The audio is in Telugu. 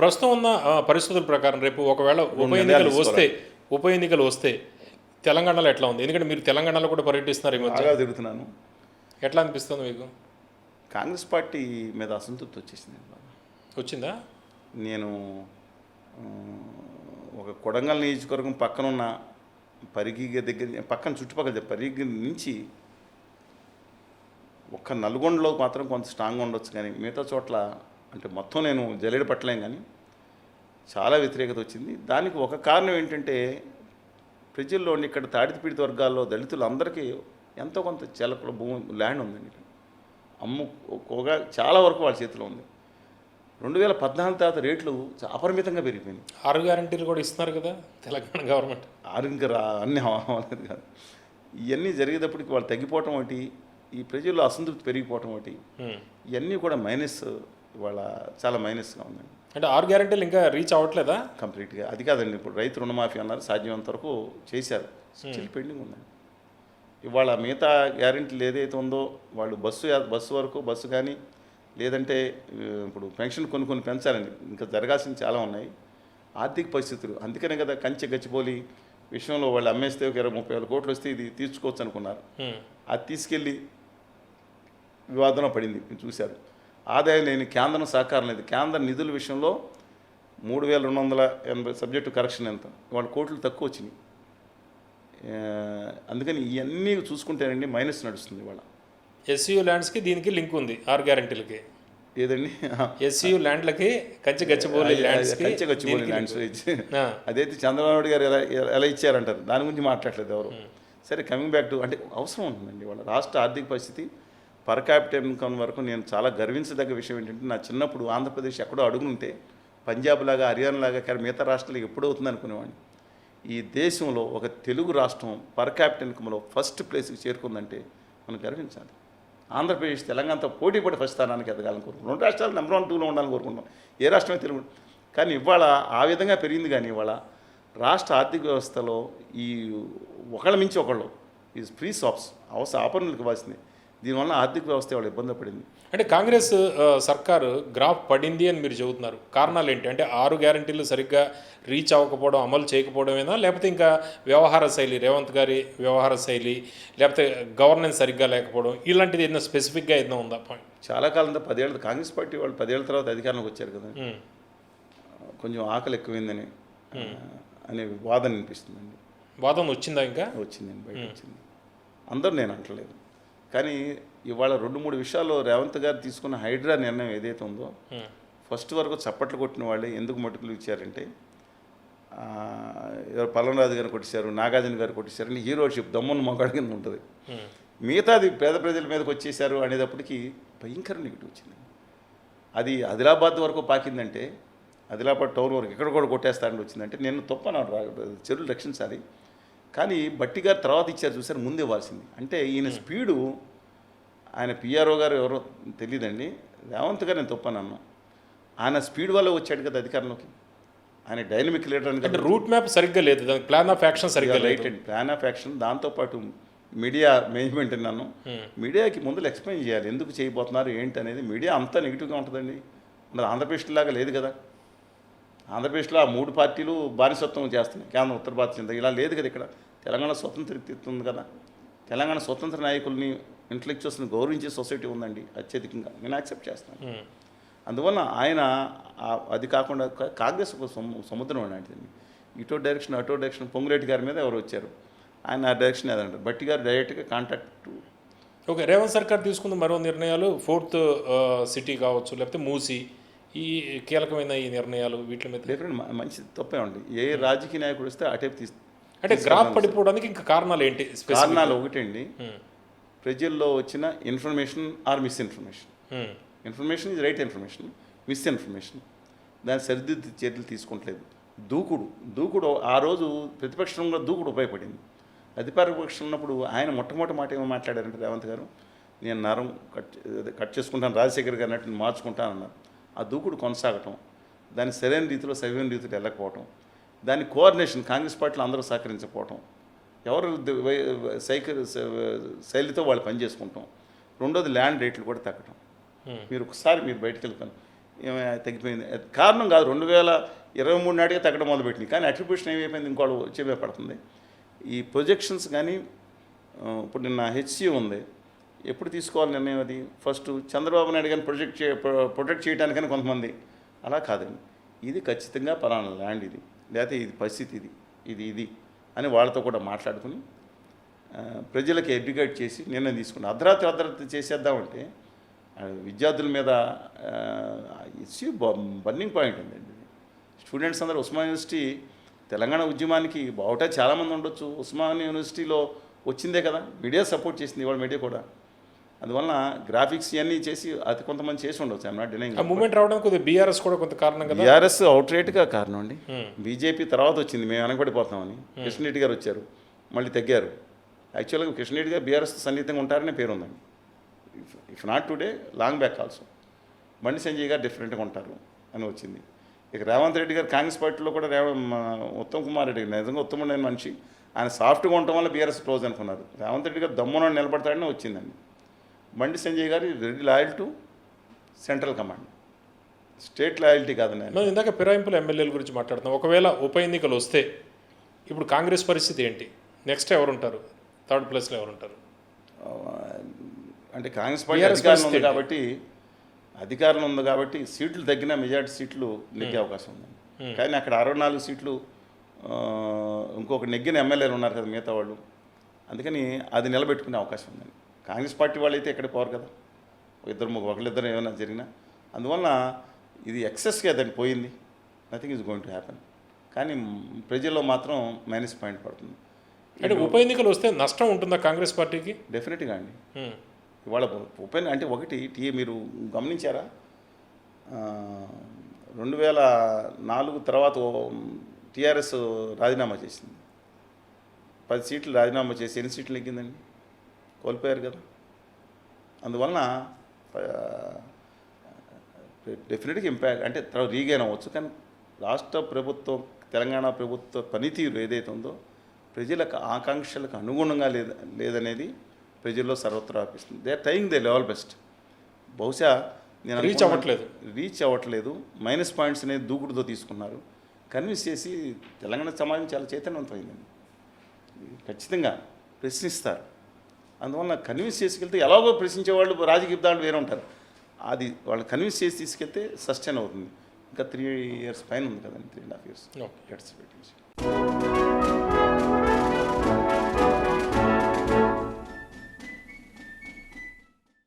ప్రస్తుతం ఉన్న పరిస్థితుల ప్రకారం రేపు ఒకవేళ ఉప ఎన్నికలు వస్తే ఉప ఎన్నికలు వస్తే తెలంగాణలో ఎట్లా ఉంది? ఎందుకంటే మీరు తెలంగాణలో కూడా పర్యటిస్తున్నారు ఈ మధ్య. తిరుగుతున్నాను. ఎట్లా అనిపిస్తుంది మీకు? కాంగ్రెస్ పార్టీ మీద అసంతృప్తి వచ్చేసింది వచ్చిందా? నేను ఒక కొడంగల్ నియోజకవర్గం పక్కన ఉన్న పరిగి దగ్గర పక్కన చుట్టుపక్కల పరిగి నుంచి ఒక్క నల్గొండలో మాత్రం కొంత స్ట్రాంగ్గా ఉండొచ్చు కానీ మిగతా చోట్ల అంటే మొత్తం నేను జల్లెడ పట్టలేం కానీ చాలా వ్యతిరేకత వచ్చింది. దానికి ఒక కారణం ఏంటంటే ప్రజల్లో ఇక్కడ తాడిపీడిత వర్గాల్లో దళితులు అందరికీ ఎంతో కొంత చెలకల భూమి ల్యాండ్ ఉందండి అమ్ము ఒక చాలా వరకు వాళ్ళ చేతిలో ఉంది. రెండు వేల పద్నాలుగు తర్వాత రేట్లు అపరిమితంగా పెరిగిపోయినాయి. ఆరు గ్యారంటీలు కూడా ఇస్తున్నారు కదా తెలంగాణ గవర్నమెంట్. ఆరు ఇంకా రా అన్నీ అవ్వలేదు కాదు. ఇవన్నీ జరిగేటప్పటికి వాళ్ళు తగ్గిపోవటం ఒకటి ఈ ప్రజల్లో అసంతృప్తి పెరిగిపోవటం ఒకటి ఇవన్నీ కూడా మైనస్ ఇవాళ చాలా మైనస్గా ఉందండి. అంటే ఆరు గ్యారంటీలు ఇంకా రీచ్ అవ్వట్లేదా? కంప్లీట్గా. అది కాదండి ఇప్పుడు రైతు రుణమాఫీ అన్నారు సాధ్యమైనంత వరకు చేశారు. స్టిల్ పెండింగ్ ఉందండి. ఇవాళ మిగతా గ్యారెంటీలు ఏదైతే ఉందో వాళ్ళు బస్సు బస్సు వరకు బస్సు కానీ లేదంటే ఇప్పుడు పెన్షన్ కొన్ని కొన్ని పెంచాలండి ఇంకా జరగాల్సింది చాలా ఉన్నాయి. ఆర్థిక పరిస్థితులు అందుకనే కదా కంచె గచ్చిపోలి విషయంలో వాళ్ళు అమ్మేస్తే ఒక ఇరవై ముప్పై వేల కోట్లు వస్తే ఇది తీర్చుకోవచ్చు అనుకున్నారు హ్మ్. అది తీసుకెళ్ళి వివాదంలో పడింది మీరు చూశారు. ఆదాయం లేని కేంద్రం సహకారం లేదు. కేంద్ర నిధుల విషయంలో మూడు వేల రెండు వందల ఎనభై సబ్జెక్టు కరెక్షన్ ఎంత? వాళ్ళ కోట్లు తక్కువ వచ్చినాయి. అందుకని ఇవన్నీ చూసుకుంటేనండి మైనస్ నడుస్తుంది ఇవాళ. ఎస్సీయూ ల్యాండ్స్కి దీనికి లింక్ ఉంది ఆరు గ్యారంటీలకి. ఏదండి? ఎస్సీయూ ల్యాండ్లకి కంచి గచ్చిబౌలి ల్యాండ్స్కి కంచె ల్యాండ్స్. ఇచ్చి అదైతే చంద్రబాబు నాయుడు గారు ఎలా ఎలా ఇచ్చారంటారు? దాని గురించి మాట్లాడలేదు ఎవరు. సరే కమింగ్ బ్యాక్ టు అంటే అవసరం ఉంటుందండి వాళ్ళ రాష్ట్ర ఆర్థిక పరిస్థితి పర్ క్యాపిటల్ ఇన్కమ్ వరకు నేను చాలా గర్వించదగ్గ విషయం ఏంటంటే నా చిన్నప్పుడు ఆంధ్రప్రదేశ్ ఎక్కడో అడుగునుంటే పంజాబ్ లాగా హర్యానా లాగా కానీ మిగతా రాష్ట్రాలు ఎప్పుడూ అవుతుంది అనుకునేవాడిని ఈ దేశంలో ఒక తెలుగు రాష్ట్రం పర్ క్యాపిటల్ ఇన్కమ్లో ఫస్ట్ ప్లేస్కి చేరుకుందంటే మనం గర్వించాలి. ఆంధ్రప్రదేశ్ తెలంగాణతో పోటీ పడి ఫస్ట్ స్థానానికి ఎదగాలని కోరుకుంటున్నాం. రెండు రాష్ట్రాలు నెంబర్ వన్ టూలో ఉండాలని కోరుకుంటాం ఏ రాష్ట్రమే తెలుగు. కానీ ఇవాళ ఆ విధంగా పెరిగింది కానీ ఇవాళ రాష్ట్ర ఆర్థిక వ్యవస్థలో ఈ ఒకళ్ళ మించి ఒకళ్ళు ఈ ఫ్రీ షాప్స్ అవసర ఆపరణలకు ఇవ్వాల్సింది దీనివల్ల ఆర్థిక వ్యవస్థ వాళ్ళ ఇబ్బంది పడింది. అంటే కాంగ్రెస్ సర్కారు గ్రాఫ్ పడింది అని మీరు చెబుతున్నారు. కారణాలు ఏంటి? అంటే ఆరు గ్యారంటీలు సరిగ్గా రీచ్ అవ్వకపోవడం అమలు చేయకపోవడమేనా? లేకపోతే ఇంకా వ్యవహార శైలి రేవంత్ గారి వ్యవహార శైలి లేకపోతే గవర్నెన్స్ సరిగ్గా లేకపోవడం ఇలాంటిది ఏదైనా స్పెసిఫిక్గా ఏదైనా ఉందా పాయింట్? చాలా కాలంతో పదేళ్ళ కాంగ్రెస్ పార్టీ వాళ్ళు పదేళ్ళ తర్వాత అధికారంలోకి వచ్చారు కదా. కొంచెం ఆకలి ఎక్కువైందని అనే వాదన వినిపిస్తుందండి. వాదన వచ్చిందా ఇంకా? వచ్చిందండి బయట వచ్చింది. అందరూ నేను అంటలేదు. కానీ ఇవాళ రెండు మూడు విషయాల్లో రేవంత్ గారు తీసుకున్న హైడ్రా నిర్ణయం ఏదైతే ఉందో ఉమ్. ఫస్ట్ వరకు చప్పట్లు కొట్టిన వాళ్ళే ఎందుకు మటుకులు ఇచ్చారంటే పల్లంరాజు గారు కొట్టేశారు నాగార్జున గారు కొట్టేశారు హీరోషిప్ దమ్మున్న మొగాడి కింద ఉంటుంది ఉమ్. మిగతాది పేద ప్రజల మీదకి వచ్చేసారు అనేటప్పటికి భయంకర నెగిటివ్ వచ్చింది అది ఆదిలాబాద్ వరకు పాకిందంటే ఆదిలాబాద్ టౌన్ వరకు ఎక్కడ కూడా కొట్టేస్తారని వచ్చిందంటే నేను తప్పన్నాడు చెరువులు రక్షించాలి కానీ బట్టి గారు తర్వాత ఇచ్చారు చూసారు ముందు ఇవ్వాల్సింది. అంటే ఈయన స్పీడు ఆయన పిఆర్ఓ గారు ఎవరో తెలియదండి రేవంత్ గారు నేను తప్పనన్నా ఆయన స్పీడ్ వల్ల వచ్చాడు కదా అధికారంలోకి. ఆయన డైనమిక్ లీడర్ అని అంటే రూట్ మ్యాప్ సరిగ్గా లేదు ప్లాన్ ఆఫ్ యాక్షన్ సరిగ్గా right and. Plan of action దాంతోపాటు మీడియా మేనేజ్మెంట్ నన్ను మీడియాకి ముందు ఎక్స్ప్లెయిన్ చేయాలి ఎందుకు చేయబోతున్నారు ఏంటి అనేది మీడియా అంతా నెగిటివ్గా ఉంటుందండి. ఉన్నది ఆంధ్రప్రదేశ్ లాగా లేదు కదా. ఆంధ్రప్రదేశ్లో ఆ మూడు పార్టీలు బానిసత్వం చేస్తున్నాయి. కేంద్రం ఉత్తర భారత చెంద ఇలా లేదు కదా ఇక్కడ. తెలంగాణ స్వతంత్ర కదా. తెలంగాణ స్వతంత్ర నాయకుల్ని ఇంటలెక్చువల్స్ని గౌరవించే సొసైటీ ఉందండి అత్యధికంగా. నేను యాక్సెప్ట్ చేస్తాను. అందువల్ల ఆయన అది కాకుండా కాంగ్రెస్ ఒక సము- సముద్రం లాంటిది ఇటో డైరెక్షన్ అటో డైరెక్షన్ పొంగులేటి గారి మీద ఎవరు వచ్చారు? ఆయన ఆ డైరెక్షన్ ఏదంటారు బట్టి గారు డైరెక్ట్గా కాంటాక్ట్ ఓకే రేవంత్ సర్కార్ తీసుకున్న మరో నిర్ణయాలు ఫోర్త్ సిటీ కావచ్చు లేకపోతే మూసి ఈ కీలకమైన ఈ నిర్ణయాలు వీటి మీద? డిఫరెంట్ మంచి తప్పే ఉంది. ఏ రాజకీయ నాయకుడు వస్తే అటే తీసు అంటే గ్రాఫ్ పడిపోవడానికి ఇంకా కారణాలు ఏంటి కారణాలు ఒకటండి. ప్రజల్లో వచ్చిన ఇన్ఫర్మేషన్ ఆర్ మిస్ఇన్ఫర్మేషన్. ఇన్ఫర్మేషన్ ఇది రైట్ ఇన్ఫర్మేషన్ మిస్ఇన్ఫర్మేషన్. దాన్ని సరిదిద్దు చర్యలు తీసుకుంటలేదు దూకుడు దూకుడు ఆ రోజు ప్రతిపక్షంలో దూకుడు ఉపయోగపడింది. అధికార పక్షం ఉన్నప్పుడు ఆయన మొట్టమొదటి మాట ఏమో మాట్లాడారంటే రేవంత్ గారు నేను నరం కట్ కట్ చేసుకుంటాను రాజశేఖర్ గారు అన్నట్టు మార్చుకుంటాను అన్నారు. ఆ దూకుడు కొనసాగటం దాన్ని సరైన రీతిలో సరైన రీతిలో వెళ్ళకపోవటం దాని కోఆర్డినేషన్ కాంగ్రెస్ పార్టీలో అందరూ సహకరించకపోవటం ఎవరు సైకిల్ శైలితో వాళ్ళు పనిచేసుకుంటాం రెండోది ల్యాండ్ రేట్లు కూడా తగ్గటం. మీరు ఒకసారి మీరు బయటకు వెళ్తాను ఏమైనా తగ్గిపోయింది. కారణం కాదు రెండు వేల ఇరవై మూడు నాటికే తగ్గడం మొదలుపెట్టింది. కానీ అట్రిబ్యూషన్ ఏమైపోయింది? ఇంకోటి వచ్చే పడుతుంది. ఈ ప్రొజెక్షన్స్ కానీ ఇప్పుడు నిన్న హెచ్సి ఉంది. ఎప్పుడు తీసుకోవాలి నిర్ణయం అది? ఫస్ట్ చంద్రబాబు నాయుడు గారిని ప్రొజెక్ట్ చే ప్రొటెక్ట్ చేయడానికని కొంతమంది. అలా కాదండి. ఇది ఖచ్చితంగా పలానా ల్యాండ్ ఇది. లేకపోతే ఇది పరిస్థితి ఇది. ఇది ఇది అని వాళ్ళతో కూడా మాట్లాడుకుని ప్రజలకు ఎడ్యుకేట్ చేసి నిర్ణయం తీసుకుని అర్ధరాత్రి అర్ధరాత్రి చేసేద్దామంటే విద్యార్థుల మీద ఇష్యూ బర్నింగ్ పాయింట్ ఉందండి. స్టూడెంట్స్ అందరూ ఉస్మాన్ యూనివర్సిటీ తెలంగాణ ఉద్యమానికి బావుటా చాలామంది ఉండొచ్చు. ఉస్మాన్ యూనివర్సిటీలో వచ్చిందే కదా. మీడియా సపోర్ట్ చేసింది ఇవాళ మీడియా కూడా. అందువలన గ్రాఫిక్స్ ఇవన్నీ చేసి అతి కొంతమంది చేసి ఉండొచ్చు. ఐఎమ్ నాట్ డినైంగ్ మూమెంట్ రావడానికి కొద్దిగా బీఆర్ఎస్ కూడా కొంత కారణం కదా? బీఆర్ఎస్ అవుట్ రేట్గా కారణం అండి. Hmm. బీజేపీ తర్వాత వచ్చింది. మేము వెనకబడిపోతామని కిషన్ రెడ్డి గారు వచ్చారు. మళ్ళీ తగ్గారు. యాక్చువల్గా కిషన్ రెడ్డి గారు బీఆర్ఎస్ సన్నిహితంగా ఉంటారనే పేరు ఉందండి. If not today long back also Bandi Sanjay garu డిఫరెంట్గా ఉంటారు అని వచ్చింది. ఇక రేవంత్ రెడ్డి గారు కాంగ్రెస్ పార్టీలో కూడా రేవ ఉత్తమ్ కుమార్ రెడ్డి గారు నిజంగా ఉత్తమమైన మనిషి. ఆయన సాఫ్ట్గా ఉండటం వల్ల బీఆర్ఎస్ క్లోజ్ అనుకున్నారు. రేవంత్ రెడ్డి గారు దమ్మున నిలబడతాడని వచ్చిందండి. Bandi Sanjay garu Reddy loyal to central command. State loyalty కాదండి ఆయన మనం ఇందాక ఫిరాయింపుల ఎమ్మెల్యేల గురించి మాట్లాడుతున్నాం. ఒకవేళ ఉప ఎన్నికలు వస్తే ఇప్పుడు కాంగ్రెస్ పరిస్థితి ఏంటి? నెక్స్ట్ ఎవరు ఉంటారు థర్డ్ ప్లేస్లో ఎవరు ఉంటారు అంటే కాంగ్రెస్ పార్టీ అధికారం ఉంది కాబట్టి అధికారం ఉంది కాబట్టి సీట్లు తగ్గిన మెజార్టీ సీట్లు నెగ్గే అవకాశం ఉంది. కానీ అక్కడ అరవై నాలుగు సీట్లు ఇంకొక నెగ్గిన ఎమ్మెల్యేలు ఉన్నారు కదా మిగతా వాళ్ళు. అందుకని అది నిలబెట్టుకునే అవకాశం ఉందండి కాంగ్రెస్ పార్టీ వాళ్ళు అయితే ఎక్కడ పోరు కదా? ఇద్దరు ఒకళ్ళిద్దరు ఏమైనా జరిగినా? అందువలన ఇది ఎక్సెస్గా దాన్ని పోయింది. Nothing is going to happen కానీ ప్రజల్లో మాత్రం మైనస్ పాయింట్ పడుతుంది. అంటే ఉప ఎన్నికలు వస్తే నష్టం ఉంటుందా కాంగ్రెస్ పార్టీకి? డెఫినెట్గా అండి. ఇవాళ ఓపెన్ అంటే ఒకటి టీ మీరు గమనించారా? రెండు వేల నాలుగు తర్వాత టీఆర్ఎస్ రాజీనామా చేసింది. పది సీట్లు రాజీనామా చేసి ఎన్ని సీట్లు నెగ్గిందండి కోల్పోయారు కదా. అందువలన డెఫినెట్గా ఇంపాక్ట్ అంటే తర్వాత రీగైన్ అవ్వచ్చు. కానీ రాష్ట్ర ప్రభుత్వం తెలంగాణ ప్రభుత్వ పనితీరు ఏదైతే ఉందో ప్రజలకు ఆకాంక్షలకు అనుగుణంగా లేదు లేదనేది ప్రజల్లో సర్వత్రా వ్యాపిస్తుంది they are trying they level best బహుశా నేను అనుకున్నా- అవ్వట్లేదు. రీచ్ అవ్వట్లేదు. మైనస్ పాయింట్స్ అనేది దూకుడుతో తీసుకున్నారు. కన్విన్స్ చేసి తెలంగాణ సమాజం చాలా చైతన్యవంతమైందండి ఖచ్చితంగా ప్రశ్నిస్తారు. అందువల్ల కన్విన్స్ చేసుకెళ్తే ఎలాగో ప్రశ్నించే వాళ్ళు రాజకీయ దాంట్లో వేరే ఉంటారు. అది వాళ్ళని కన్విన్స్ చేసి తీసుకెళ్తే సస్టైన్ అవుతుంది. ఇంకా త్రీ ఇయర్స్ పైన ఉంది కదండి three and half years okay guts